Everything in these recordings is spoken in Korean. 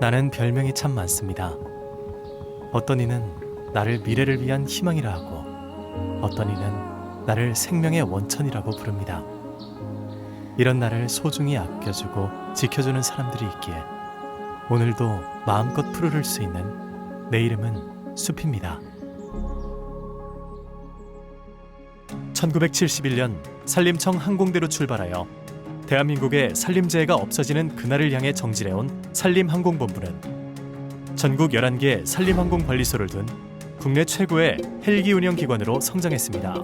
나는 별명이 참 많습니다. 어떤 이는 나를 미래를 위한 희망이라 하고 어떤 이는 나를 생명의 원천이라고 부릅니다. 이런 나를 소중히 아껴주고 지켜주는 사람들이 있기에 오늘도 마음껏 푸르를 수 있는 내 이름은 숲입니다. 1971년 산림청 항공대로 출발하여 대한민국의 산림재해가 없어지는 그날을 향해 정진해온 산림항공본부는 전국 11개 산림항공관리소를 둔 국내 최고의 헬기 운영 기관으로 성장했습니다.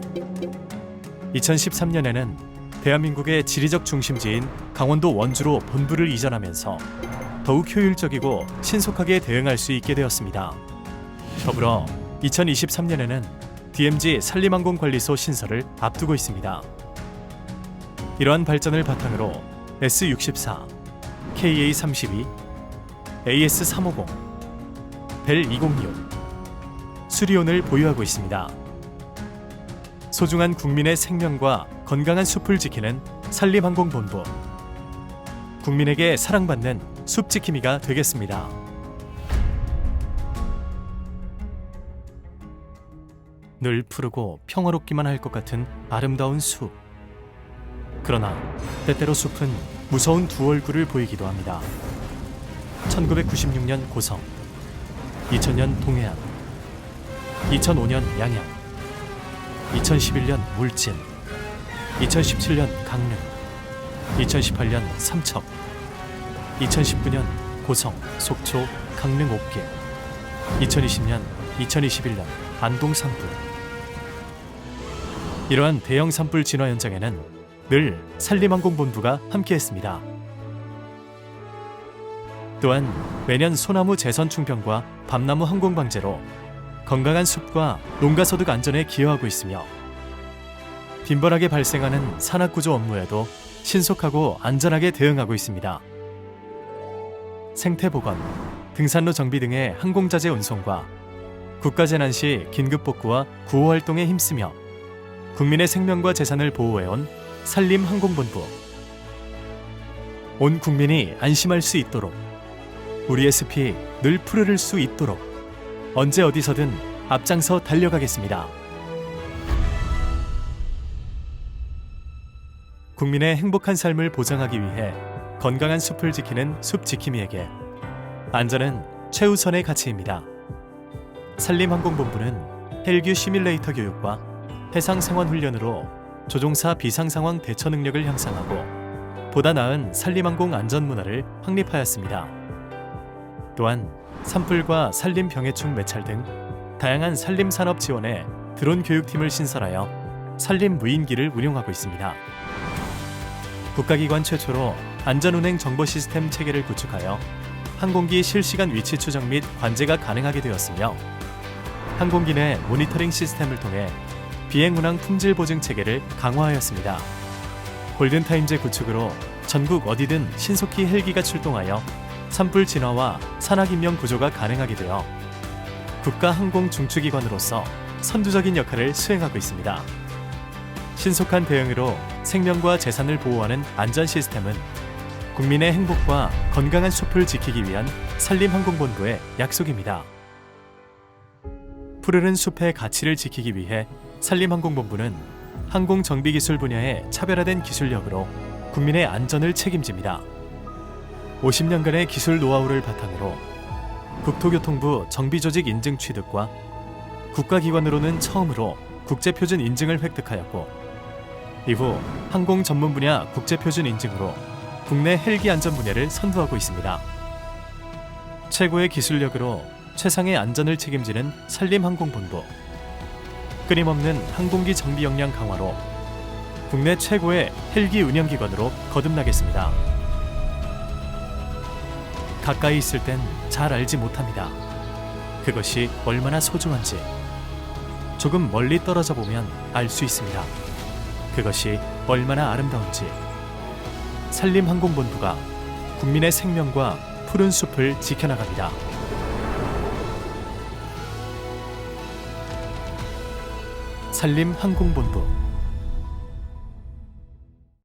2013년에는 대한민국의 지리적 중심지인 강원도 원주로 본부를 이전하면서 더욱 효율적이고 신속하게 대응할 수 있게 되었습니다. 더불어 2023년에는 DMZ 산림항공관리소 신설을 앞두고 있습니다. 이러한 발전을 바탕으로 S64, KA32, AS350, 벨2025, 수리온을 보유하고 있습니다. 소중한 국민의 생명과 건강한 숲을 지키는 산림항공본부. 국민에게 사랑받는 숲 지킴이가 되겠습니다. 늘 푸르고 평화롭기만 할 것 같은 아름다운 숲. 그러나 때때로 숲은 무서운 두 얼굴을 보이기도 합니다. 1996년 고성, 2000년 동해안, 2005년 양양, 2011년 물진, 2017년 강릉, 2018년 삼척, 2019년 고성, 속초, 강릉 옥길, 2020년, 2021년 안동 산불. 이러한 대형 산불 진화 현장에는 늘 산림항공본부가 함께했습니다. 또한 매년 소나무 재선 충평과 밤나무 항공 방제로 건강한 숲과 농가 소득 안전에 기여하고 있으며 빈번하게 발생하는 산악 구조 업무에도 신속하고 안전하게 대응하고 있습니다. 생태 보건, 등산로 정비 등의 항공자재 운송과 국가재난 시 긴급 복구와 구호 활동에 힘쓰며 국민의 생명과 재산을 보호해온 산림항공본부. 온 국민이 안심할 수 있도록 우리의 숲이 늘 푸르를 수 있도록 언제 어디서든 앞장서 달려가겠습니다. 국민의 행복한 삶을 보장하기 위해 건강한 숲을 지키는 숲 지킴이에게 안전은 최우선의 가치입니다. 산림항공본부는 헬기 시뮬레이터 교육과 해상 생활 훈련으로 조종사 비상 상황 대처 능력을 향상하고 보다 나은 산림항공 안전 문화를 확립하였습니다. 또한 산불과 산림 병해충 매찰 등 다양한 산림 산업 지원에 드론 교육팀을 신설하여 산림 무인기를 운용하고 있습니다. 국가기관 최초로 안전운행 정보 시스템 체계를 구축하여 항공기 실시간 위치 추적 및 관제가 가능하게 되었으며 항공기 내 모니터링 시스템을 통해 비행 운항 품질 보증 체계를 강화하였습니다. 골든타임즈 구축으로 전국 어디든 신속히 헬기가 출동하여 산불 진화와 산악 인명 구조가 가능하게 되어 국가 항공 중추기관으로서 선두적인 역할을 수행하고 있습니다. 신속한 대응으로 생명과 재산을 보호하는 안전 시스템은 국민의 행복과 건강한 숲을 지키기 위한 산림항공본부의 약속입니다. 푸르른 숲의 가치를 지키기 위해 산림항공본부는 항공 정비 기술 분야의 차별화된 기술력으로 국민의 안전을 책임집니다. 50년간의 기술 노하우를 바탕으로 국토교통부 정비조직 인증 취득과 국가기관으로는 처음으로 국제표준 인증을 획득하였고 이후 항공 전문 분야 국제표준 인증으로 국내 헬기 안전 분야를 선도하고 있습니다. 최고의 기술력으로 최상의 안전을 책임지는 산림항공본부. 끊임없는 항공기 정비 역량 강화로 국내 최고의 헬기 운영기관으로 거듭나겠습니다. 가까이 있을 땐 잘 알지 못합니다. 그것이 얼마나 소중한지. 조금 멀리 떨어져 보면 알 수 있습니다. 그것이 얼마나 아름다운지. 산림항공본부가 국민의 생명과 푸른 숲을 지켜나갑니다. 산림항공본부